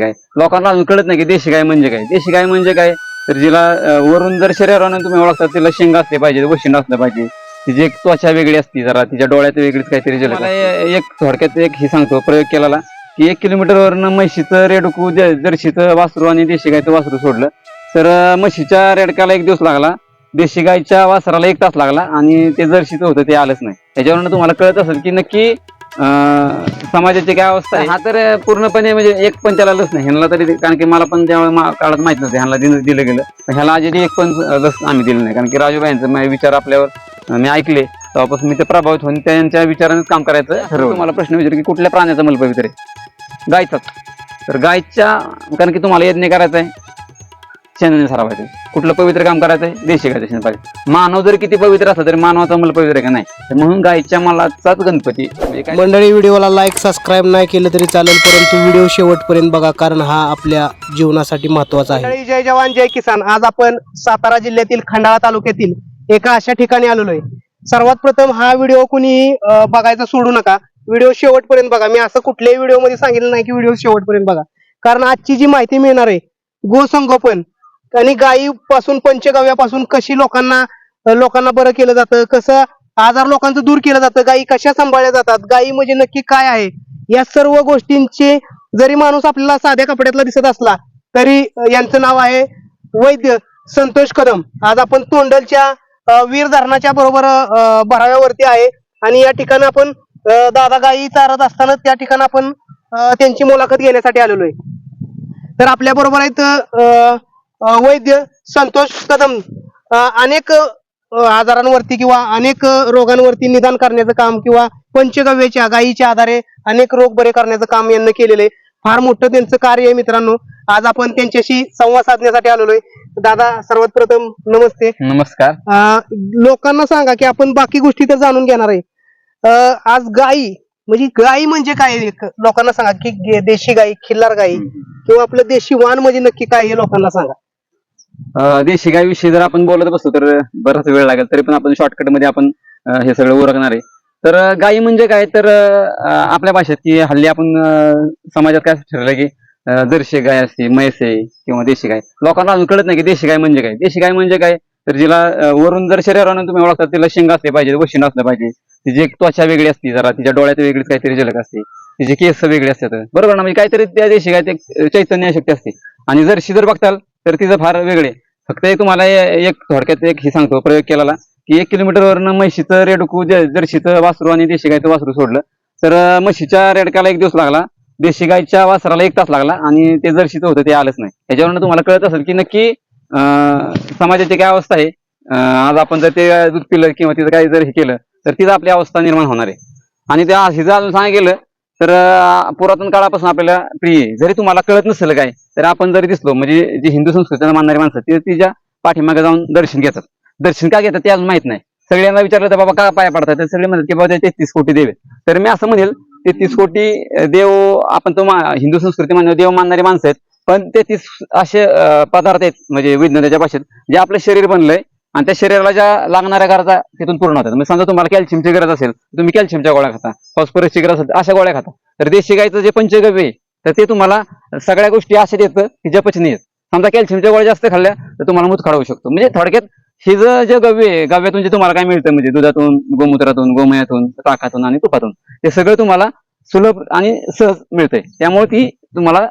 काय? लोकांना अजून कळत नाही की देशी गाय म्हणजे काय. देशी गाय म्हणजे काय? तर जिला वरून जर शरीरानं तुम्ही ओळखता तिला शेंग असले पाहिजे वशिंड असलं पाहिजे. तिची एक त्वचा वेगळी असती जरा तिच्या डोळ्यात वेगळीच काहीतरी मला ए- एक थोडक्यात एक हे सांगतो प्रयोग केलेला. की एक किलोमीटरवरनं म्हशीचं रेडकू जर्शीचं वासरू आणि देशी गायचं वासरू सोडलं. तर म्हशीच्या रेडकाला एक दिवस लागला. देशी गायच्या वासराला एक तास लागला आणि ते जर्शीचं होतं ते आलंच नाही. त्याच्यावरनं तुम्हाला कळत असेल की नक्की समाजाची काय अवस्था आहे? हा तर पूर्णपणे म्हणजे एक पण त्याला लस नाही. ह्यांना तरी कारण की मला पण त्या काळात माहीत नव्हते. ह्यांना दिलं दिलं गेलं. पण ह्याला अजून एक पण लस आम्ही दिलं नाही. कारण की राजूबाईंचं माझे विचार आपल्यावर मी ऐकले. तेव्हापासून मी ते प्रभावित होऊन त्यांच्या विचारानेच काम करायचं. ठरवलं. तुम्हाला प्रश्न विचार की कुठल्या प्राण्याचा मल पवित्र आहे गायचाच तर गायच्या कारण की तुम्हाला यज्ञ करायचा आहे शेणाने सरावायचं कुठलं पवित्र काम करायचं आहे देशी गायचं शेण पाहिजे. मानव जर किती पवित्र असला तरी मानवाचा मल पवित्र आहे का नाही? तर म्हणून गायच्या मलाचाच गणपती. म्हणजे काय? मंडळी व्हिडिओला लाईक सबस्क्राईब नाही केलं तरी चालेल परंतु व्हिडिओ शेवटपर्यंत बघा कारण हा आपल्या जीवनासाठी महत्त्वाचा आहे. मंडळी जय जवान जय किसान. आज आपण सातारा जिल्ह्यातील खंडाळा तालुक्यातील एका अशा ठिकाणी आलेलो आहे. सर्वात प्रथम हा व्हिडिओ कुणी अं, बघायचा सोडू नका. व्हिडिओ शेवटपर्यंत बघा. मी असं कुठल्याही व्हिडिओमध्ये सांगितलं नाही की व्हिडिओ शेवटपर्यंत बघा. कारण आजची जी माहिती मिळणार आहे गोसंगोपन आणि गायी पासून पंचगव्यापासून कशी लोकांना लोकांना बरं केलं जातं? कसं आजार लोकांचं दूर केलं जातं? गायी कशा सांभाळल्या जातात? गायी म्हणजे नक्की काय आहे? या सर्व गोष्टींचे जरी माणूस आपल्याला साध्या कपड्यातला दिसत असला तरी यांचं नाव आहे वैद्य संतोष कदम. आज आपण तोंडलच्या वीर धरणाच्या बरोबर भराव्यावरती आहे. आणि या ठिकाणी आपण दादा गाई चारत असताना त्या ठिकाणी आपण त्यांची मुलाखत घेण्यासाठी आलेलो आहे. तर आपल्या बरोबर आहेत अं, वैद्य संतोष कदम अनेक आजारांवरती किंवा अनेक रोगांवरती निदान करण्याचं काम किंवा पंचगव्याच्या गायीच्या आधारे अनेक रोग बरे करण्याचं काम यांनी केलेलं आहे. फार मोठं त्यांचं कार्य आहे मित्रांनो. आज आपण त्यांच्याशी संवाद साधण्यासाठी आलेलो आहे दादा सर्वात प्रथम नमस्ते. नमस्कार. लोकांना सांगा की आपण बाकी गोष्टी तर जाणून घेणार आहे. आज गाई म्हणजे गाई म्हणजे काय लोकांना सांगा की देशी गाई खिल्लार गाई किंवा आपलं देशी वाण म्हणजे नक्की काय हे लोकांना सांगा. देशी गाय विषयी जर आपण बोलत बसलो तर बराच वेळ लागेल. तरी पण आपण शॉर्टकटमध्ये आपण हे सगळं ओळखणार आहे. तर गायी म्हणजे काय? तर आपल्या भाषेत की हल्ली आपण समाजात काय ठरलं की जर्शी गाय असते म्हैस आहे किंवा देशी गाय. लोकांना अजून कळत नाही की देशी गाय म्हणजे काय. देशी गाय म्हणजे काय? तर जिला वरून जर शरीरानं तुम्ही ओळखता तिला शेंगा असले पाहिजे वशिंड असलं पाहिजे. तिची एक त्वचा वेगळी असते जरा तिच्या डोळ्यात वेगळीच काहीतरी झलक असते. तिचे केस वेगळे असतात. बरोबर ना? म्हणजे काहीतरी त्या देशी गाय ते चैतन्य शक्ती असते. आणि जर्शी जर बघताल तर तिचं फार वेगळे. फक्त एक तुम्हाला एक थोडक्यात एक हे सांगतो प्रयोग केलेला की एक किलोमीटरवरनं म्हशीचं रेडकू ज- जर्शीचं वासरू आणि देशी गायचं वासरू सोडलं. तर म्हशीच्या रेडकाला एक दिवस लागला देशी गायच्या वासराला एक तास लागला आणि ते जर्शीचं होतं ते आलंच नाही. त्याच्यावरनं तुम्हाला कळत असेल की नक्की समाजाची काय अवस्था आहे. आज आपण जर ते दूध पिलं किंवा तिचं काही जर हे केलं तर तिथं आपली अवस्था निर्माण होणार आहे. आणि त्या हिचं अजून सांगितलं तर पुरातन काळापासून आपल्याला प्रिय जरी तुम्हाला कळत नसेल काय तर आपण जरी दिसलो म्हणजे जी हिंदू संस्कृतीला मानणारी माणसं ते तिच्या पाठीमागे जाऊन दर्शन घेतात. दर्शन का घेतात ते अजून माहीत नाही. सगळ्यांना विचारलं तर बाबा का पाया पडतात? तर सगळे म्हणतात की बाबा तेहतीस कोटी देव तर मी असं म्हणेल तेहतीस कोटी देव आपण तो हिंदू संस्कृती मान देव मानणारे माणसं आहेत. पण तेहतीस असे पदार्थ आहेत म्हणजे विज्ञानाच्या भाषेत जे आपलं शरीर बनलंय आणि त्या शरीराला ज्या लागणाऱ्या गरजा तिथून पूर्ण होतात. म्हणजे समजा तुम्हाला कॅल्शियमची गरज असेल तुम्ही कॅल्शियमच्या गोळ्या खाता फॉस्फरसची गरज असेल अशा गोळ्या खाता. तर देशी गायचं जे पंचगव्य आहे तर ते तुम्हाला सगळ्या गोष्टी अशा देतं की ज्या पचनी आहेत. समजा कॅल्शियमच्या गोळ्या जास्त खाल्ल्या तर तुम्हाला मूत होऊ शकतो. म्हणजे थोडक्यात हे जे गव्य आहे गव्यातून जे तुम्हाला काय मिळतं म्हणजे दुधातून गोमूत्रातून गोमयातून ताकातून आणि तुपातून ते सगळं तुम्हाला सुलभ आणि सहज मिळतंय. त्यामुळे ती तुम्हाला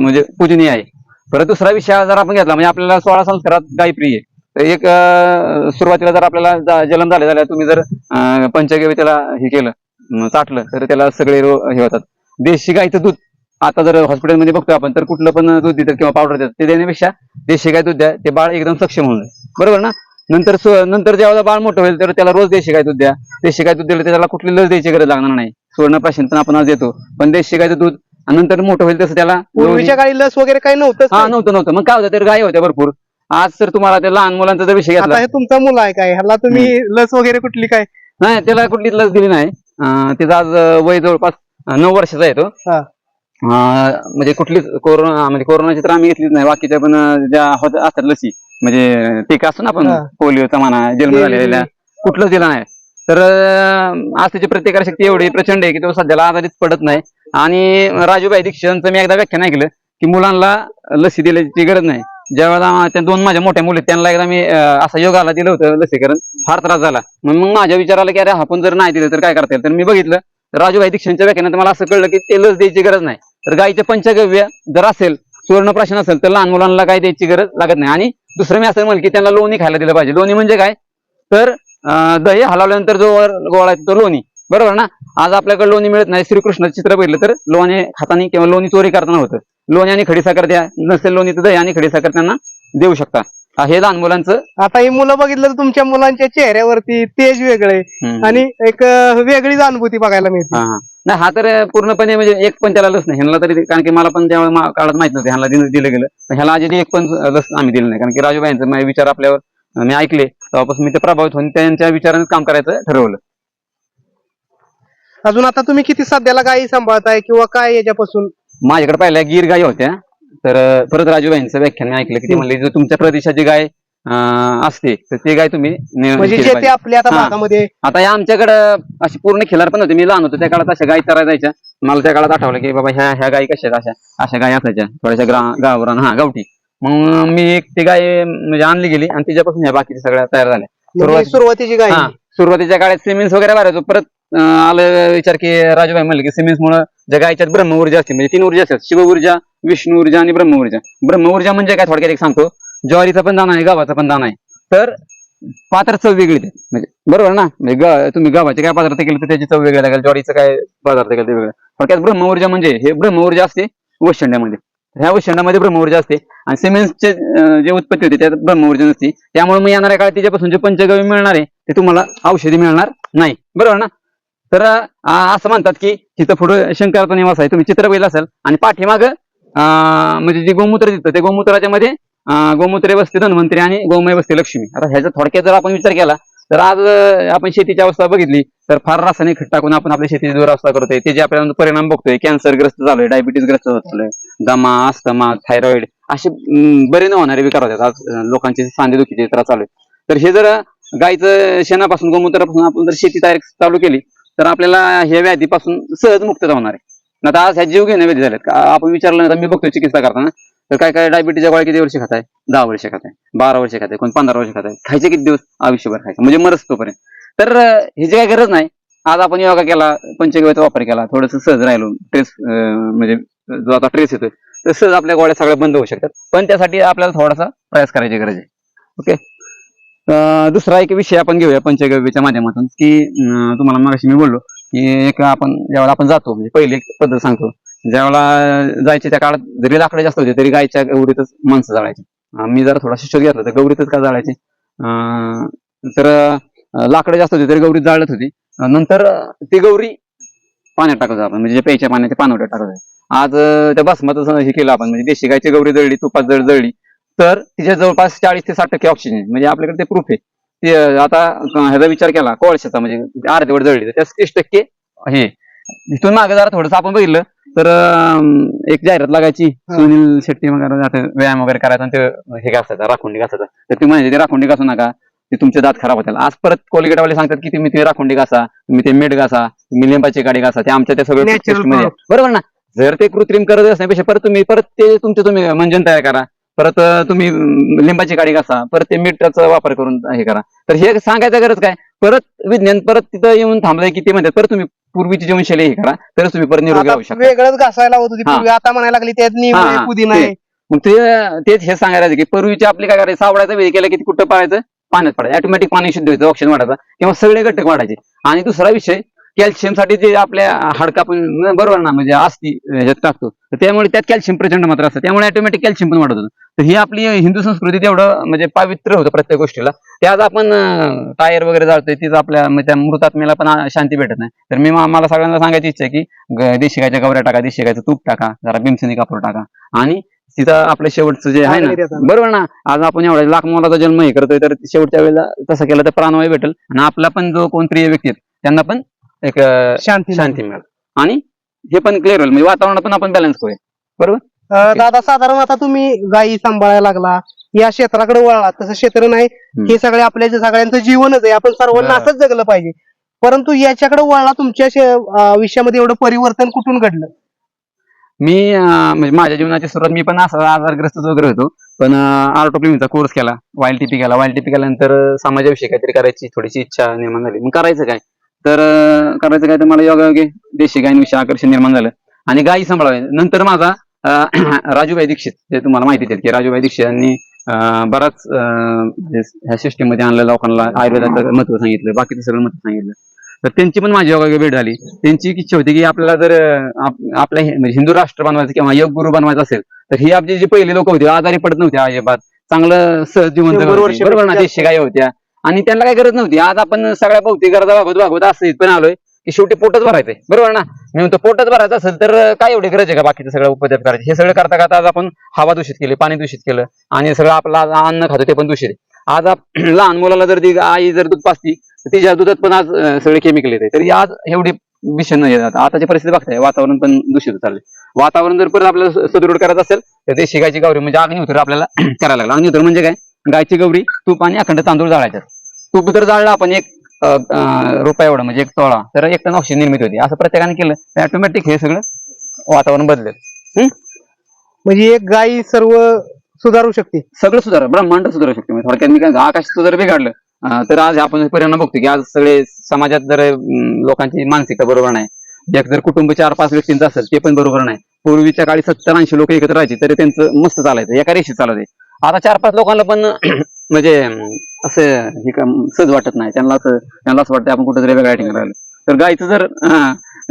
म्हणजे पूजनीय आहे. परत दुसरा विषय जर आपण घेतला म्हणजे आपल्याला सोळा संस्कारात गायप्रिय आहे. एक सुरुवातीला जर आपल्याला जा- जन्म झाले झाल्या तुम्ही जर पंचगव्य त्याला हे केलं चाटलं तर त्याला सगळे रोग हे होतात. देशी गायचं दूध आता जर हॉस्पिटलमध्ये बघतो आपण तर कुठलं पण दूध देतात किंवा पावडर देतात ते देण्यापेक्षा देशी गाय दूध द्या ते बाळ एकदम सक्षम होऊन जाईल. बरोबर ना? नंतर नंतर जेव्हा बाळ मोठं होईल तर त्याला रोज देशी गाय दूध द्या. देशी गाय दूध दिलं तर त्याला कुठली लस द्यायची गरज लागणार नाही. सुवर्णप्राशन पण आपण आज देतो. पण देशी गायचं दूध आणि नंतर मोठं होईल तसं त्याला पूर्वीच्या काळी लस वगैरे काही नव्हतंच हा. नव्हतं नव्हतं. मग काय होतं तर गाय होत्या भरपूर. आज तर तुम्हाला त्या लहान मुलांचा जर विषय घेतला. हे तुमचा मुलं आहे काय? ह्याला तुम्ही लस वगैरे कुठली काय? नाही त्याला कुठलीच लस दिली नाही. अं, त्याचा आज अं, वय जवळपास अं, नऊ वर्षाचा आहे तो. हा. अं, म्हणजे कुठलीच कोरोना म्हणजे कोरोनाची तर आम्ही घेतलीच नाही. बाकीच्या पण अं, ज्या होत असतात लसी. म्हणजे टीका असतो ना आपण हा. पोलिओचा म्हणा जन्म ते- झालेल्या कुठलंच दिला नाही. तर अं, आज त्याची प्रतिकारशक्ती एवढी प्रचंड आहे की तो सध्याला आजारीच पडत नाही. आणि राजूभाई दीक्षितांचं मी एकदा व्याख्यान ऐकलं की मुलांना लसी दिल्याची गरज नाही. ज्यावेळेला त्या दोन माझ्या मोठ्या मुली त्यांना एकदा मी असा योग आला दिलं होतं लसीकरण. फार त्रास झाला. मग माझ्या विचाराला की अरे आपण जर नाही दिलं तर काय करता येईल? तर मी बघितलं तर राजूभाई दीक्षांच्या व्याख्यानात मला असं कळलं की ते लस द्यायची गरज नाही. तर गाईचे पंचगव्य जर असेल सुवर्णप्राशन असेल तर लहान मुलांना काय द्यायची गरज लागत नाही. आणि दुसरं मी असं म्हणलं की त्यांना लोणी खायला दिलं पाहिजे. लोणी म्हणजे काय? तर दही हलवल्यानंतर जो वर गोळा आहे तो लोणी. बरोबर ना? आज आपल्याकडे लोणी मिळत नाही. श्रीकृष्णाचं चित्र बघितलं तर लोणी खाताना किंवा लोणी चोरी करताना होतं. लोणी आणि खडीसाखर द्या. नसेल लोणी तर दही आणि खडीसाखर त्यांना देऊ शकता. हा, हे लहान मुलांचं आता ही मुलं बघितलं तर तुमच्या मुलांच्या चेहऱ्यावरती तेज वेगळे हम्म. आणि एक अं, वेगळीच अनुभूती बघायला मिळते. हा हा. नाही हा तर पूर्णपणे म्हणजे एक पण त्याला लस नाही. ह्यांना तरी कारण की मला पण मा- काळात माहीत नव्हते. ह्यांना दिलं दिलं गेलं. पण ह्याला आधी एक पण लस आम्ही दिलं नाही. कारण की राजूबाईंचं माझे विचार आपल्यावर अं, मी ऐकले. तेव्हापासून मी ते प्रभावित होऊन त्यांच्या विचाराने काम करायचं ठरवलं. अजून आता तुम्ही किती सध्याला गायी सांभाळताय किंवा काय याच्यापासून? माझ्याकडे पहिल्या गीर गाई होत्या. तर परत राजूबाईंचं व्याख्यान मी ऐकलं की ते म्हणले जर तुमच्या प्रदेशाची गाय असते तर ते गाय तुम्ही म्हणजे केली जे ते पाहिजे. आपल्या आता. भागामध्ये आता या आमच्याकडं अशी पूर्ण खिलार पण होते. मी लहान होतो त्या काळात अशा गाई चरायला जायच्या. मला त्या काळात आठवलं की बाबा ह्या ह्या गाई कशा अशा अशा गाई असायच्या. थोड्याशा ग्रा गावरान हा गावठी. मग मी एक ती गाय म्हणजे आणली गेली आणि तिच्यापासून ह्या बाकीच्या सगळ्या तयार झाल्या. म्हणजे सुरुवात- सुरुवातीची गाय. सुरुवातीच्या काळात सिमेंट्स वगैरे भरायचो परत आलं विचार की राजूभाई म्हणले की सिमेंट्स मुळे ज्या ब्रह्म ऊर्जा असते. म्हणजे तीन ऊर्जा असतात. शिव ऊर्जा विष्णू ऊर्जा आणि ब्रह्म ऊर्जा ब्रह्म ऊर्जा म्हणजे काय? थोडक्यात एक सांगतो. ज्वारीचा पण दाना आहे गावाचा पण दाना आहे. तर पात्र चव वेगळी म्हणजे बरोबर ना? म्हणजे तुम्ही गावाचे काय पदार्थ केले तर त्याची चव वेगळी लागेल ज्वारीचं काय पदार्थ केलं ते वेगळं थोडक्यात ब्रह्म ऊर्जा म्हणजे हे ब्रह्म ऊर्जा असते वशंड्यामध्ये ह्या वशंडामध्ये ब्रह्म ऊर्जा असते. आणि सिमेंटचे जे उत्पत्ती होते त्यात ब्रह्म ऊर्जा नसते. त्यामुळे मग येणाऱ्या काळात त्याच्यापासून जे पंचगव्य मिळणार आहे ते तुम्हाला औषधी मिळणार नाही. बरोबर ना? तर असं म्हणतात की तिथं पुढं शंकराचा निवास आहे. तुम्ही चित्र बघितलं असेल. आणि पाठीमाग म्हणजे जे गोमूत्र दिसतं ते गोमूत्राच्या मध्ये गोमूत्रे बसते धन्वंतरी आणि गोमय बसते लक्ष्मी. आता ह्याचा थोडक्यात जर आपण विचार केला तर आज आपण शेतीची अवस्था बघितली तर फार रासायनिक खत टाकून आपण आपल्या शेतीची दुरावस्था करतोय. त्याचे आपल्याला परिणाम बघतोय कॅन्सरग्रस्त झालोय डायबिटीस ग्रस्त होत दमा अस्थमा थायरॉइड असे बरे न होणारे विकार होतात. आज लोकांचे सांधेदुखीचे त्रास चालू आहे तर हे जर गायचं शेणापासून गोमूत्रापासून आपण जर शेती तयार चालू केली तर आपल्याला ह्या व्याधीपासून सहज मुक्तता होणार आहे. आता आज ह्या जीव घेण्या व्याधी झाल्यात. आपण विचारलं नाही तर मी बघतो चिकित्सा करताना. तर काय काय डायबिटीच्या गोळ्या किती वर्ष खाताय? दहा वर्ष खाताय. बारा वर्ष खाताय. कोण पंधरा वर्ष खाताय? खायचे किती दिवस? आयुष्यभर खायचं. म्हणजे मरच तोपर्यंत. तर ह्याची काय गरज नाही. आज आपण योगा केला पंचगव्याचा वापर केला थोडस सहज राहिलो. ट्रेस म्हणजे जो आता ट्रेस येतोय तर सहज आपल्या गोळ्या सगळ्या बंद होऊ शकतात. पण त्यासाठी आपल्याला थोडासा प्रयास करायची गरज आहे. ओके दुसरा एक विषय आपण घेऊया पंचगव्याच्या माध्यमातून की तुम्हाला मगाशी मी बोललो की एक आपण ज्यावेळेला आपण जातो म्हणजे पहिली एक पद्धत सांगतो ज्यावेळेला जायचे त्या काळात जरी लाकडं जास्त होते तरी गायच्या गौरीतच माणसं जाळायची. मी जरा थोडा शिक्षक घेतला तर गौरीतच का जाळायचे? अं, तर लाकडे लाकडं जास्त होते तरी गौरीत जाळत होती. नंतर ती गौरी पाण्यात टाकत आपण म्हणजे प्यायच्या पाण्याच्या पानवट्यात टाकत आज त्या भस्माचं हे केलं आपण म्हणजे देशी गायची गौरी जळली तुपात जळ जळली तर तिच्या जवळपास चाळीस ते साठ टक्के ऑक्सिजन आहे. म्हणजे आपल्याकडे ते प्रूफ आहे. ते आता ह्याचा विचार केला कोळशाचा म्हणजे अर्धेवर जळली तर त्या तीस टक्के हे. इथून मागे जरा थोडंसं आपण बघितलं तर एक जाहिरात लागायची सुनील शेट्टी वगैरे व्यायाम वगैरे करायचा ते हे घासायचा राखुंडी घासायचा. तर ती म्हणजे ते राखुंडी घासू नका ते तुमचे दात खराब होतील. आज परत कोलगेटवाले सांगतात की तुम्ही ते राखुंडी घासा तुम्ही ते मीठ घासा तुम्ही लिंबाची गाडी घासा ते आमच्या त्या सगळं Natural toothpaste मध्ये आहे. बरोबर ना? जर ते कृत्रिम करत असण्यापेक्षा परत तुम्ही परत ते तुमचे तुम्ही मंजन तयार करा. परत तुम्ही लिंबाची गाडी घासा परत ते मीठाचा वापर करून हे करा. तर हे सांगायचं गरज काय? परत विज्ञान परत तिथं येऊन थांबलंय की ते म्हणतात परत तुम्ही पूर्वीची जीवनशैली हे करा तरच तुम्ही परत निरोगी राहू शकता. वेगळंच घासायला होत होती. पूर्वी आता म्हणायला लागली त्यात पुदिना मग ते तेच हे सांगायला की पूर्वीची आपली काय करायचं सावडायचा वेळ केला की कुठं पाडायचं पाण्यात पडायचं. ऑटोमॅटिक पाणी शुद्ध व्हायचं ऑक्सिजन वाढायचा किंवा सगळे घटक वाढायचे. आणि दुसरा विषय कॅल्शियमसाठी जे आपल्या हाडका आपण बरोबर ना म्हणजे असती ह्याच्यात टाकतो. तर त्यामुळे त्यात कॅल्शियम प्रचंड मात्र असतं. त्यामुळे ऑटोमॅटिक कॅल्शियम पण वाढत होतं. तर ही आपली हिंदू संस्कृतीत एवढं म्हणजे पावित्र्य होतं प्रत्येक गोष्टीला. ते आज आपण टायर वगैरे जाळतोय तीच आपल्या म्हणजे त्या मृतात्म्याला पण शांती भेटत नाही. तर मी मला सगळ्यांना सांगायची इच्छा आहे की देशी गायच्या गवऱ्या टाका देशी गायचं तूप टाका जरा बिमसनी कापूर टाका. आणि तिथं आपलं शेवटचं जे आहे ना. बरोबर ना? आज आपण एवढा लाख मोलाचा जन्म हे करतोय तर शेवटच्या वेळेला तसं केलं तर प्राणवायू भेटेल. आणि आपला पण जो कोण प्रिय व्यक्ती आहेत त्यांना पण एक शांती शांती मिळेल आणि हे पण क्लिअर होईल. म्हणजे वातावरण पण आपण बॅलन्स करूया. अं, दादा साधारण आता तुम्ही गायी सांभाळायला लागला. या क्षेत्राकडे वळला तसं क्षेत्र नाही. हे सगळे आपल्या जे सगळ्यांचं जीवनच आहे. आपण सर्वांना बरं. असंच जगलं पाहिजे. परंतु याच्याकडे वळला तुमच्या शे- अं, विषयामध्ये एवढं परिवर्तन कुठून घडलं? मी अं, म्हणजे माझ्या जीवनाची सुरुवात मी पण असा आजारग्रस्त वगैरे होतो. पण आर्टोप्लिमीचा कोर्स केला. वाईल टीपी केला. वाईल टीपी केल्यानंतर अं, समाजाविषयी काहीतरी करायची थोडीशी इच्छा निर्माण झाली. मग करायचं काय? तर करायचं काय तर मला योगायोगी देशी गायींविषयी आकर्षण निर्माण झालं. आणि गायी सांभाळावे. नंतर माझा अं, राजूभाई दीक्षित जे तुम्हाला माहिती आहेत की राजूभाई दीक्षित यांनी बराच म्हणजे ह्या सिस्टीममध्ये आणलं लोकांना आयुर्वेदाचं महत्त्व सांगितलं बाकीचं सगळं महत्त्व सांगितलं. तर त्यांची पण माझी योगायोगी भेट झाली. त्यांची इच्छा होती की आपल्याला जर आपल्या म्हणजे हिंदू राष्ट्र बनवायचं किंवा योग गुरु बनवायचं असेल तर ही आपली जी पहिले लोक होते आजारी पडत नव्हते अजिबात. चांगलं सहज जीवन जगत शंभर होते. वर्ष बरोबर ना. देशी गाय होत्या. आणि त्यांना काय गरज नव्हती. आज आपण सगळ्या भौतिक गरजा भागवत भागवत असं इथपर्यंत आलोय की शेवटी पोटच भरायचंय. बरोबर ना? मी म्हणतो पोटच भरायचं असेल तर काय एवढी गरज आहे का बाकीचं सगळं उपद्रव करायचे? हे सगळं करता करता आज आपण हवा दूषित केली पाणी दूषित केलं आणि सगळं आपलं अन्न खातो ते पण दूषित आहे. आज लहान मुलाला जर ती आई जर दूध पाचती तर तिच्या दुधात पण आज सगळे केमिकल येते तरी आज एवढी भीषण नाही येत. आताची परिस्थिती बघताय वातावरण पण दूषित चाललंय. वातावरण जर परत आपल्याला सुदृढ करायचं असेल तर देशी गायची गौरी म्हणजे अग्निहोत्र आपल्याला करायला लागलं. अग्निहोत्र म्हणजे काय? गायची गौरी तूप आणि अखंड तांदूळ जाळायचं. तूप जर जाळलं आपण एक रुपया एवढं म्हणजे एक तोळा तर एक टन ऑक्सिजन निर्मिती होती. असं प्रत्येकाने केलं तर ऑटोमॅटिक हे सगळं वातावरण बदलेल. म्हणजे एक गाय सर्व सुधारू शकते. सगळं सुधार ब्रह्मांड सुधारू शकते. म्हणजे थोडक्यात मी काय आकाश जर बिघडलं तर आज आपण परिणाम बघतो की आज सगळे समाजात जर लोकांची मानसिकता बरोबर नाही एक जर कुटुंब चार पाच व्यक्तींचं असेल ते पण बरोबर नाही. पूर्वीच्या काळी सत्तर ऐंशी लोक एकत्र राहायचे तरी त्यांचं मस्त चालायचं एका रेषेत चालत आता चार पाच लोकांना पण म्हणजे असं हे का सहज वाटत नाही. त्यांना असं त्यांना असं वाटतं आपण कुठेतरी वेगळ्या ठिकाणी राहिलं. तर गायचं जर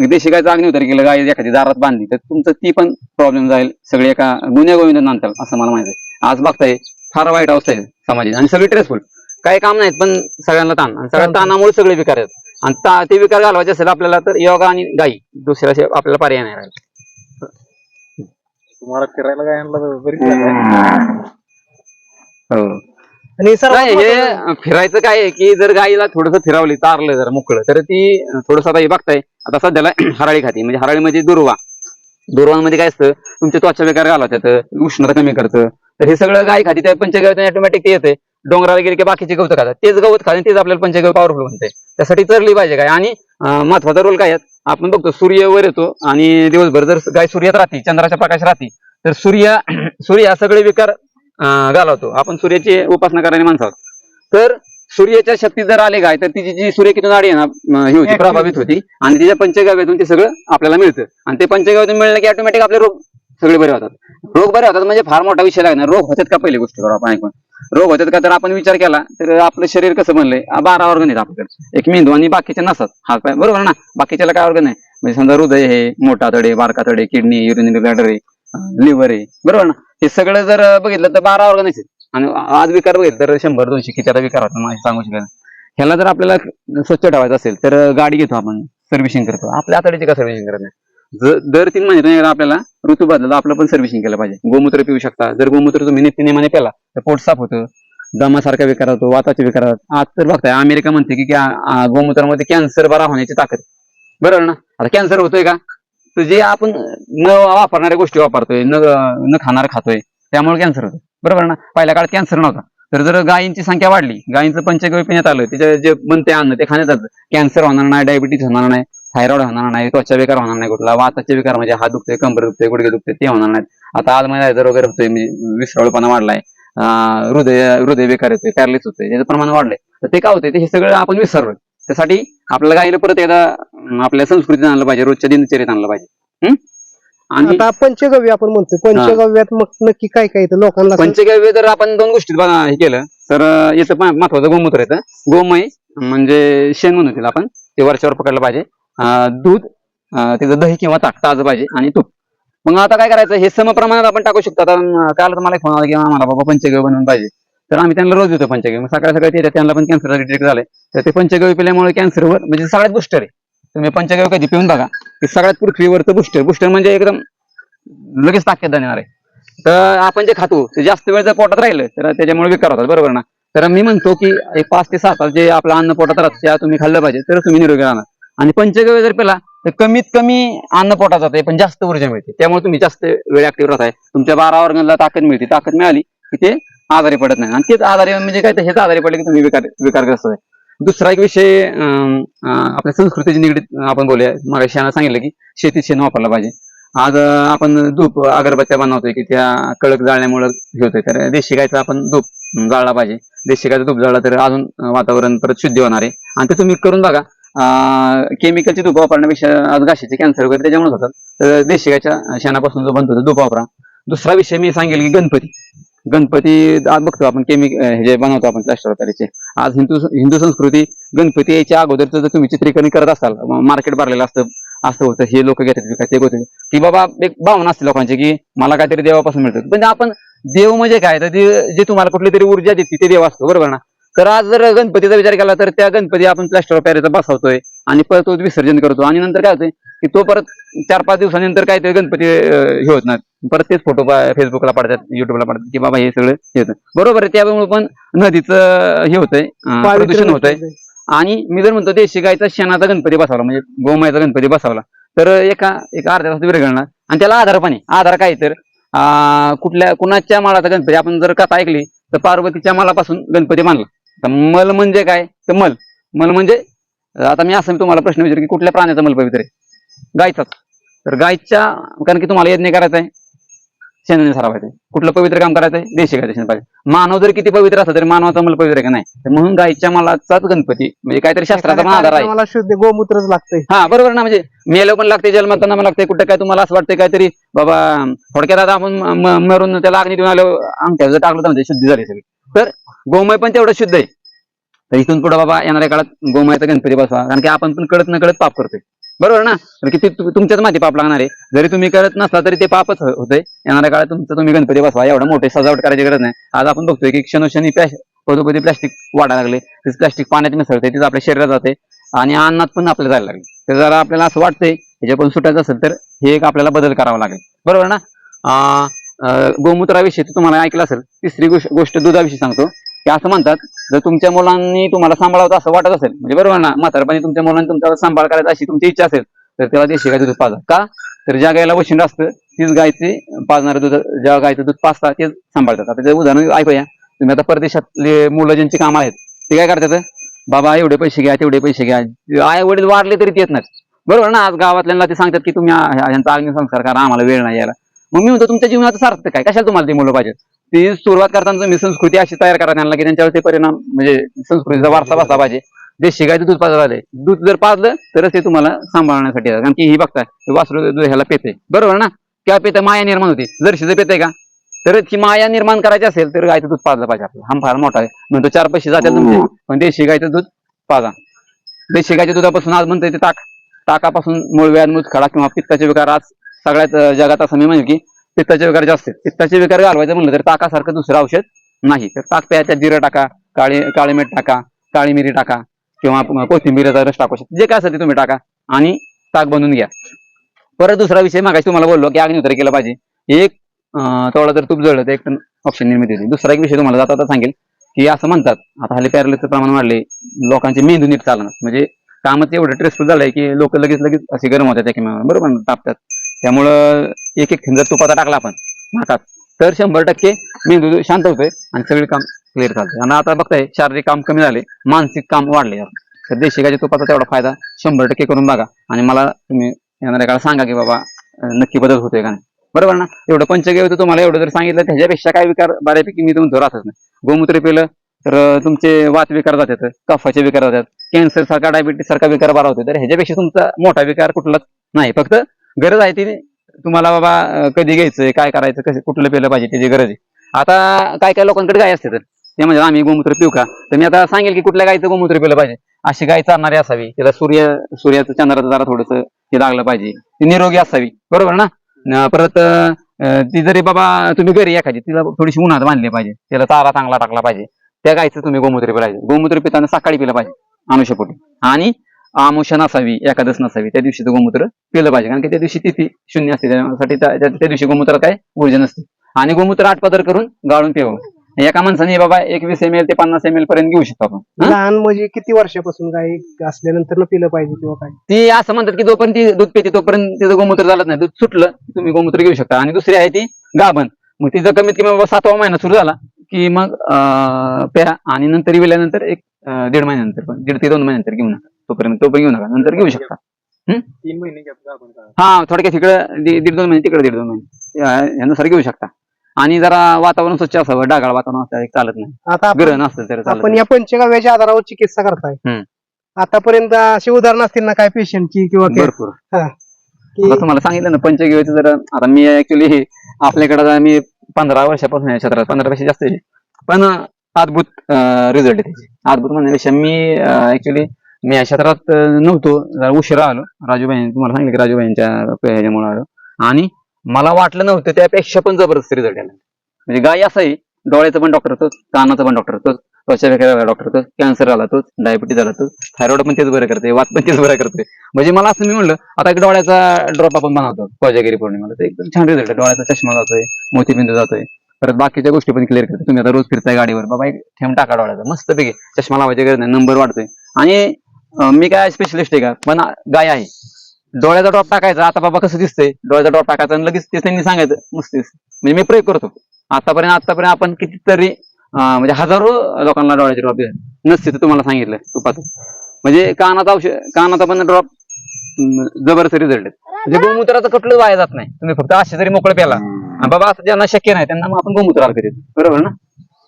देशी गायचं अग्नी उतर केलं गाय एखादी दारात बांधली तर तुमचं ती पण प्रॉब्लेम जाईल. सगळे एका गुन्ह्या गोविंद नांदताल असं मला माहिती आहे आज बघताय फार वाईट अवस्था आहे समाजाची. आणि सगळी ट्रेसफुल काही काम नाहीत पण सगळ्यांना ताण. आणि सगळ्या ताणामुळे सगळे विकार आहेत. आणि ता- ते विकार घालवायचे असेल आपल्याला तर योगा आणि गायी दुसऱ्या आपल्याला पर्याय नाही राहिला. तुम्हाला फिरायला काय आणलं. हो. आणि नाही महत्त्वाचं- हे फिरायचं काय आहे की जर गायीला थोडस फिरवली तारलं जर मोकळं तर ती थोडस आता हे बघताय आता सध्याला हराळी खाती म्हणजे हराळी म्हणजे दुर्वा. दुर्वांमध्ये काय असतं तुमचे त्वचा विकार घालवतात उष्णता कमी करतं. तर हे सगळं गाय खाती त्या पंचगव्यात ऑटोमॅटिक ते येते डोंगराला गेले की बाकीचे गवत खातात. तेच गवत खाते तेच आपल्याला पंचगव्य पॉवरफुल बनते त्यासाठी चरली पाहिजे काय आणि महत्त्वाचा रोल काय आपण बघतो सूर्य वर येतो आणि दिवसभर जर गाय सूर्यात राहते चंद्राच्या प्रकाश राहते तर सूर्य सूर्य हा सगळे विकार घालवतो. आपण सूर्याची उपासना करायला माणसं आहोत. तर सूर्याच्या शक्ती जर आले गाय तर तिची जी सूर्यकिरण आली आहे ना ही होती प्रभावित होती. आणि तिच्या पंचगव्यातून ते सगळं आपल्याला मिळतं. आणि ते पंचगव्यातून मिळलं की ऑटोमॅटिक आपले रोग सगळे बरे होतात. रोग बरे होतात म्हणजे फार मोठा विषय लागणार. रोग होतात का पहिली गोष्ट करू आपण ऐकून? रोग होतात का? तर आपण विचार केला तर आपलं शरीर कसं बनलंय? बारा ऑर्गन आहेत आपल्याकडे. एक मेंदू आणि बाकीचे नसतात हात पाय बरोबर ना? बाकीच्याला काय ऑर्गन आहे? म्हणजे समजा हृदय आहे मोठा तडे बारका तडे किडनी ब्लॅडर आहे लिव्हर आहे. बरोबर ना? हे सगळं जर बघितलं तर बारा वर्ग नसेल आणि आज विकार बघितलं तर शंभर दोनशे किती आता विकार होता सांगू शकत ह्याला जर आपल्याला स्वच्छ ठेवायचं असेल तर गाडी घेतो आपण सर्व्हिसिंग करतो. आपल्या आतडीची का सर्व्हिसिंग करत नाही? दर तीन महिने आपल्याला ऋतू बदलला आपलं पण सर्व्हिसिंग केलं पाहिजे. गोमूत्र पिऊ शकता. जर गोमूत्र तुम्ही नित्य नेमाने प्याला तर पोट साफ होतं. दमासारखा विकार होतो वाताचे विकार होतात. आज तर बघताय अमेरिका म्हणते की गोमूत्रामध्ये कॅन्सर बरा होण्याची ताकद बरोबर ना? आता कॅन्सर होतोय का? जे आपण न वापरणाऱ्या गोष्टी वापरतोय न न खाणार खातोय त्यामुळे कॅन्सर होतं बरोबर ना? पहिल्या काळात कॅन्सर नव्हता. तर जर गायींची संख्या वाढली गायींचं पंचगव्य पिण्यात आलं त्याच्या जे बनते अन्न ते खाण्यात आलं कॅन्सर होणार नाही डायबिटीज होणार नाही थायरॉइड होणार नाही त्वचा विकार होणार नाही कुठला वाताचे विकार म्हणजे हात दुखते कंबर दुखते गुडघे दुखते ते होणार नाहीत. आता आजमध्ये वगैरे होतोय म्हणजे विसराळूपणा वाढलाय हृदय हृदय विकार येतोय पॅरलिस होतोय त्याचं प्रमाण वाढलंय. तर ते काय होतंय? ते हे सगळं आपण विसरलोय. त्यासाठी आपल्याला गायला परत एकदा आपल्या संस्कृतीत आणलं पाहिजे रोजच्या दिनचर्येत आणलं पाहिजे? आणि आता पंचगव्य आपण म्हणतोय पंचगव्यात मग नक्की काय काय येतं लोकांना? पंचगव्य जर आपण दोन गोष्टीत हे केलं तर याचं महत्वाचं गोमूत्र येतं. गोमय म्हणजे शेण म्हणू तिला आपण ते वरच्यावर पकडलं पाहिजे. दूध त्याचं दही किंवा ताक ताजं पाहिजे आणि तूप. मग आता काय करायचं हे सम प्रमाणात आपण टाकू शकतो. आता काल तर मला एक फोन आला की आम्हाला बाबा पंचगव्य बनवून पाहिजे. तर आम्ही त्यांना रोज देतो पंचगव्य मग सकाळी सकाळी येतात, त्यांना पण कॅन्सर डिटेक्ट झालंय. तर ते पंचगव्य पिल्यामुळे कॅन्सरवर म्हणजे सगळ्यात बुस्टर आहे. तुम्ही पंचगव्य कधी पिऊन बघा. ते सगळ्यात पृथ्वीवरचं बुस्टर बुस्टर म्हणजे एकदम लगेच ताकद देणार आहे. तर आपण जे खातो ते जास्त वेळ जर पोटात राहिलं तर त्याच्यामुळे विकार होतात. बरोबर ना? तर मी म्हणतो की एक पाच ते सात तास जे आपलं अन्न पोटात राहतं त्या तुम्ही खाल्लं पाहिजे तर तुम्ही निरोगी राहणार. आणि पंचगव्य जर पेला तर कमीत कमी अन्न पोटात जाते पण जास्त ऊर्जा मिळते. त्यामुळे तुम्ही जास्त वेळ ऍक्टिव्ह राहताय. तुमच्या बारा ऑर्गनला ताकद मिळते. ताकद मिळाली की ते आजारी पडत नाही. आणि तेच आजारी म्हणजे काय तर हेच आजारी पडले की तुम्ही विकार विकारग्रस्त आहे. दुसरा एक विषय आपल्या संस्कृतीची निगडीत आपण बोलूया. मला शेणा सांगितलं की शेतीत शेण वापरला पाहिजे. आज आपण धूप अगरबत्त्या बनवतोय की त्या कळक जाळण्यामुळे होतोय. तर देशी गायचा आपण धूप जाळला पाहिजे. देशी गायचा धूप जाळला तर अजून वातावरण परत शुद्ध होणार आहे. आणि ते तुम्ही करून बघा केमिकलची धूप वापरण्यापेक्षा आज घाशीचे कॅन्सर वगैरे त्याच्यामुळे होतात. तर देशी गायच्या शेणापासून जो बनतो तो धूप वापरा. दुसरा विषय मी सांगेल की गणपती. गणपती आज बघतो आपण केमिक हे जे बनवतो आपण प्लास्टर वगैरेचे. आज हिंदू हिंदू संस्कृती गणपती यायच्या अगोदरचं जर तुम्ही चित्रीकरण करत असाल मार्केट भरलेलं असतं असं होतं हे लोक घेतात विकत ते होते. की बाबा एक भावना असते लोकांची की मला काहीतरी देवापासून मिळतं. पण आपण देव म्हणजे काय? तर जे तुम्हाला कुठली तरी ऊर्जा देते ते देव असतो बरोबर ना? तर आज जर गणपतीचा विचार केला तर त्या गणपती आपण प्लास्टर पॅरेचा बसवतोय आणि परत विसर्जन करतो. आणि नंतर काय होतंय? की तो परत चार पाच दिवसानंतर काय ते गणपती हे होत नाही परत तेच फोटो फेसबुकला पडतात युट्यूबला पडतात की बाबा हे सगळं हे होतं. बरोबर आहे त्यामुळे पण नदीचं हे होतंय प्रदूषण होतंय. आणि मी जर म्हणतो देशी गायचा शेणाचा गणपती बसवला म्हणजे गोमायाचा गणपती बसवला तर एका एका अर्ध्या तासात विरघळणार आणि त्याला आधार पण आहे. आधार काय तर कुठल्या कुणाच्या माळाचा गणपती आपण जर कथा ऐकली तर पार्वतीच्या मालापासून गणपती बांधला. तर मल म्हणजे काय? तर मल. मल म्हणजे आता मी असं तुम्हाला प्रश्न विचार की कुठल्या प्राण्याचा मल पवित्र आहे? गायचाच तर गायच्या कारण की तुम्हाला यज्ञ करायचा आहे. शेणाने सरावायचं कुठलं पवित्र काम करायचं आहे? देशी गायचं शेण पाहिजे. मानव जर किती पवित्र असला तरी मानवाचा मल पवित्र का नाही? तर म्हणून गायच्या मलाचाच गणपती म्हणजे काहीतरी शास्त्राचा आधार आहे. मला शुद्ध गोमूत्रच लागतंय. हा बरोबर ना म्हणजे मेलं पण लागते जन्मताना लागते कुठं काय तुम्हाला असं वाटतंय काहीतरी बाबा थोडक्यात आता आपण मरून त्याला अग्नी देऊन आलो अंगठ्या जर टाकलं तर म्हणजे शुद्धी झाली सगळी. तर गोमय पण तेवढं शुद्ध आहे. तर इथून पुढे बाबा येणाऱ्या काळात गोमयाचा गणपती बसवा. कारण की आपण पण कळत न कळत पाप करतोय. बरोबर ना? तर किती तुमच्याच माती पाप लागणार आहे. जरी तुम्ही करत नसला तरी ते पापच हो-, होते येणाऱ्या काळात तुमचं तुम्ही गणपती बसवा. एवढं मोठे सजावट करायची गरज नाही. आज आपण बघतोय की क्षणोक्षणी पदोपदी प्लास्टिक वाढायला लागले. तेच प्लास्टिक पाण्यात मिसळते. तिथं आपल्या शरीरात जाते. आणि अन्नात पण आपल्याला जायला लागले. तर जरा आपल्याला असं वाटतंय ह्याच्यापासून सुटायचं असेल तर हे एक आपल्याला बदल करावा लागेल. बरोबर ना? गोमूत्राविषयी तर तुम्हाला ऐकलं असेल. तिसरी गोष्ट गोष्ट दुधाविषयी सांगतो. की असं म्हणतात जर तुमच्या मुलांनी तुम्हाला सांभाळावं असं वाटत असेल म्हणजे बरोबर ना म्हातारपणी तुमच्या मुलांनी तुमच्यावर सांभाळ करायचा अशी तुमची इच्छा असेल तर त्याला देशी गायचं दूध पाजा. का? तर ज्या गायला वशिंड असतं तीच गायचे पाजणारं दूध ज्या गायचं दूध पाजतात तेच सांभाळतात. आता त्याचं उदाहरण ऐकूया. तुम्ही आता परदेशातले मुलं ज्यांची कामं आहेत ते काय करतात? बाबा एवढे पैसे घ्या तेवढे पैसे घ्या. आई वडील वाढले तरी ते येत नाही बरोबर ना आज गावातल्यांना ते सांगतात की तुम्ही यांचा अग्निसंस्कार करा आम्हाला वेळ नाही यायला. मग मी म्हणतो तुमच्या जीवनात सार्थक काय? कशाला तुम्हाला ती मुलं पाहिजे ती सुरुवात करताना तुम्ही संस्कृती अशी तयार करा त्यांना की त्यांच्यावर ते परिणाम म्हणजे संस्कृतीचा वारसा बसला पाहिजे. देशी गायचं दूध पाजलं दूध जर पाजलं तरच ते तुम्हाला सांभाळण्यासाठी. कारण की ही बघताय हे वासरू दूध ह्याला पेते. बरोबर ना? क्या पेते माया निर्माण होते. जर्शीचं पेते का? तर ती माया निर्माण करायची असेल तर गायचं दूध पाजलं पाहिजे आपलं हा फार मोठा आहे. म्हणतो चार पैसे जातील तुमचे. पण देशी गायचं दूध पाजा. देशी गायच्या दुधापासून आज म्हणता येते ताक. ताकापासून मूळव्याध मुतखडा किंवा पित्ताचे विकार आज सगळ्यात जगात असं मी म्हणेल की पित्ताचे विकार जास्त आहेत. पित्ताचे विकार घालवायचं म्हणलं तर ताकासारखं दुसरं औषध नाही. तर ताक प्यायच्या जिरं टाका काळी काळी मीठ टाका काळी मिरी टाका किंवा प- कोथिंबीरचा रस टाकू शकता. जे काय असेल ते तुम्ही टाका आणि ताक बनवून घ्या. परत दुसरा विषय मागायची तुम्हाला बोललो की अग्निहोत्र केलं पाहिजे. एक तेवढा जर तूप जळलं तर एक ऑप्शन निर्मिती होती. दुसरा एक विषय तुम्हाला जाता जाता सांगेल की असं म्हणतात आता हल्ली पॅरलेचं प्रमाण वाढले लोकांचे मेंदू नीट चालणार. म्हणजे कामच एवढं स्ट्रेसफुल झालंय की लोक लगेच लगेच असे गरम होतात एकमेकांना बरोबर तापतात. त्यामुळं एक एक थेंब जर तुपाचा टाकला आपण नाकात. तर शंभर टक्के मेंदू शांत होतोय आणि सगळे काम क्लिअर चालतंय. आणि आता बघताय शारीरिक काम कमी झाले मानसिक काम वाढले. तर देशी गायच्या तुपाचा तेवढा फायदा शंभर टक्के करून बघा. आणि मला तुम्ही येणाऱ्या काळात सांगा की बाबा नक्की बदल होतोय का नाही. बरोबर ना? एवढं पंचगेव होतं तुम्हाला एवढं जर सांगितलं त्याच्यापेक्षा काय विकार बऱ्यापैकी मी तुमचं राहतच नाही. गोमूत्र पिलं तर तुमचे वात विकार जातात कफाचे विकार जातात कॅन्सर सारखा डायबिटीस सारखा विकार बरा होतो तर ह्याच्यापेक्षा तुमचा मोठा विकार कुठलाच नाही. फक्त गरज आहे ती. तुम्हाला बाबा कधी घ्यायचंय काय करायचं कसं कुठलं पिलं पाहिजे त्याची गरज आहे. आता काय काय लोकांकडे गाय असते तर ते म्हणजे आम्ही गोमूत्र पिऊ का? तर मी आता सांगेल की कुठल्या गायचं गोमूत्र पिलं पाहिजे. अशी गाय चालणारी असावी त्याला सूर्य सूर्याचं चंद्राचं जरा थोडस हे लागलं पाहिजे. ती निरोगी असावी. बरोबर ना? परत ती जरी बाबा तुम्ही घरी एखादी तिला थोडीशी उन्हात बांधली पाहिजे. त्याला चारा चांगला टाकला पाहिजे. त्या गायचं तुम्ही गोमूत्र पिलायचं गोमूत्र पिताना सकाळी पिलं पाहिजे अनुषपोटी आणि आमुषा नसावी एकादश नसावी त्या दिवशी तो गोमूत्र पिलं पाहिजे. कारण की त्या दिवशी तिथी शून्य असते त्यासाठी त्या दिवशी गोमूत्र काय? ऊर्जा नसते आणि गोमूत्र आटपादर करून गाळून पिवं एका माणसाने बाबा एक वीस एम एल ते पन्नास एम एल पर्यंत घेऊ शकतो आपण? लहान म्हणजे किती वर्षापासून गाय असल्यानंतर पिलं पाहिजे किंवा काय? ती असं म्हणतात की जोपर्यंत ती दूध पिते तोपर्यंत तिचं गोमूत्र चालत नाही. दूध सुटलं तुम्ही गोमूत्र घेऊ शकता. आणि दुसरी आहे ती गाभण. मग तिचं कमीत कमी बाबा सातवा महिना सुरू झाला की मग प्या. आणि नंतर विल्यानंतर एक दीड महिन्यानंतर पण. दीड ते दोन महिन्यानंतर घेऊ नका तोपर्यंत तोपर्यंत घेऊ नका नंतर घेऊ शकता तीन महिने घेतो आपण का? हा थोडक्यात तिकडं दि- दीड दोन महिने तिकडे दीड दोन महिने या- यानुसार घेऊ शकता आणि जरा वातावरण स्वच्छ असावं डागाळ वातावरण असतं एक चालत नाही आता आपण ग्रहण असतं तर चालत आपण नाही. या पंचगव्याच्या आधारावर चिकित्सा करताय हम्म. आतापर्यंत अशी उदाहरणं असतील ना काय पेशंटची किंवा काय? भरपूर हा. की आता तुम्हाला सांगितलं ना पंचगव्याचं जर आता मी ऍक्च्युली आपल्याकडे मी पंधरा वर्षापासून या क्षेत्रात पंधरा पेक्षा जास्त आहे पण अं, अद्भुत रिझल्ट आहे त्याचे अद्भुत म्हणण्यापेक्षा मी ऍक्च्युली मी या क्षेत्रात नव्हतो. जरा उशिरा आलो. राजूबाई तुम्हाला सांगितलं की राजूबाईंच्या ह्याच्यामुळे आलो. आणि मला वाटलं नव्हतं त्यापेक्षा पण जबरदस्त रिझल्ट आला म्हणजे गाय असाही डोळ्याचं पण डॉक्टर होतोच कानाचं पण डॉक्टर होतोच त्वचा वेगळ्या डॉक्टर होतोच कॅन्सर आला तोच डायबिटीज आला तोच थायरॉइड पण तेच बरं करते वात पण तेच बरं करते म्हणजे मला असं मी म्हणलं आता एक डोळ्याचा ड्रॉप आपण बनवतो कोजागिरी पौर्णिमाला तर एकदम छान रिझल्ट आहे. डोळ्याचा चष्मा जातोय मोतीबिंदू जातोय. परत बाकीच्या गोष्टी पण क्लिअर करते तुम्ही आता रोज फिरताय गाडीवर बाबा एक ठेम टाका डोळ्याचा. मस्त पैकी चष्मा लावायची गरज नाही नंबर वाढतोय. आणि मी काय स्पेशलिस्ट आहे का? पण गाय आहे. डोळ्याचा ड्रॉप टाकायचा. आता बाबा कसं दिसतंय? डोळ्याचा ड्रॉप टाकायचा आणि लगेच ते त्यांनी सांगायचं नुसतेच म्हणजे मी प्रयोग करतो. आतापर्यंत आतापर्यंत आपण कितीतरी म्हणजे हजारो लोकांना डोळ्याचे ड्रॉप नसते तर तुम्हाला सांगितलं तुपात म्हणजे कानाचा औषध कानाचा पण ड्रॉप जबरदस्त रिझल्ट म्हणजे गोमूत्राचं कुठलं वाया जात नाही. तुम्ही फक्त असे जरी मोकळे प्याला. आणि बाबा असं ज्यांना शक्य नाही त्यांना मग आपण गोमूत्र अर्क देतो. बरोबर ना?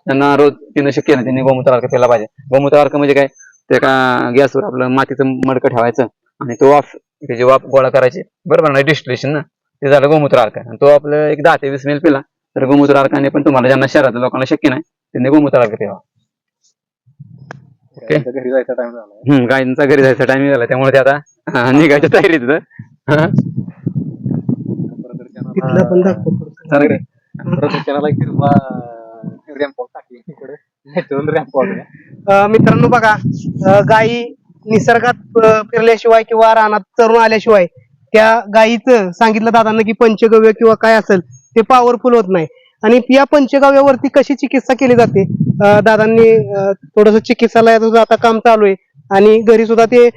त्यांना रोज पिणं शक्य नाही त्यांनी गोमूत्र अर्क प्यायला पाहिजे. गोमूत्र अर्क म्हणजे काय? ते का गॅसवर आपलं मातीचं मडकं ठेवायचं आणि तो वाफ त्याची वाफ गोळा करायची बरोबर ना डिस्टिलेशन ना ते झालं गोमूत्र अर्क आणि तो आपलं एक दहा ते वीस मिनिट पिला तर गोमूत्र अर्काने पण तुम्हाला ज्यांना शहरातल्या लोकांना शक्य नाही त्यांनी गोमूत्र अर्क प्यावा. ओके. घरी जायचा टाइम झाला हम्म गायींचा घरी जायचा टाइमिंग झाला त्यामुळे ते आता हा, निघायच्या तयारीत पण मित्रांनो बघा गायी निसर्गात फिरल्याशिवाय किंवा रानात चरून आल्याशिवाय त्या गायीचं सांगितलं दादांना की पंचगव्य किंवा काय असेल ते पॉवरफुल होत नाही. आणि या पंचगव्यावरती कशी चिकित्सा केली जाते? दादांनी थोडस चिकित्सालयात सुद्धा आता काम चालू आहे. आणि घरी सुद्धा ते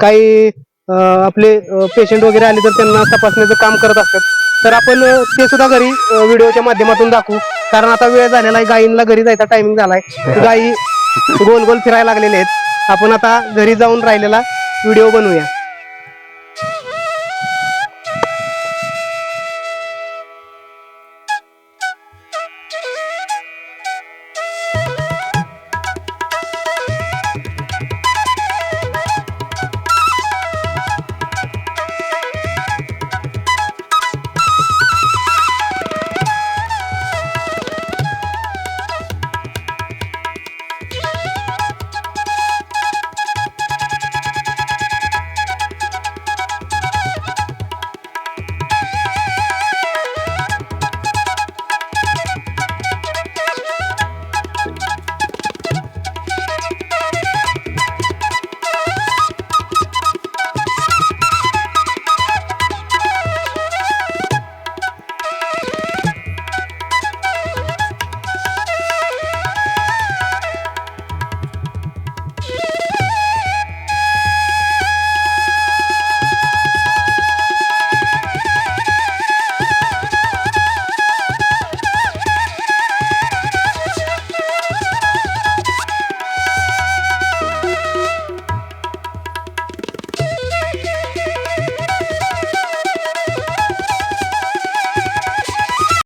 काही आपले पेशंट वगैरे आले तर त्यांना तपासण्याचं काम करत असतात. तर आपण ते सुद्धा घरी व्हिडिओच्या माध्यमातून दाखवू. कारण आता वेळ झालेला आहे गायींना घरी जायचा टायमिंग झालाय. गायी गोल गोल फिरायला लागलेले आहेत. आपण आता घरी जाऊन राहिलेला व्हिडिओ बनवूया.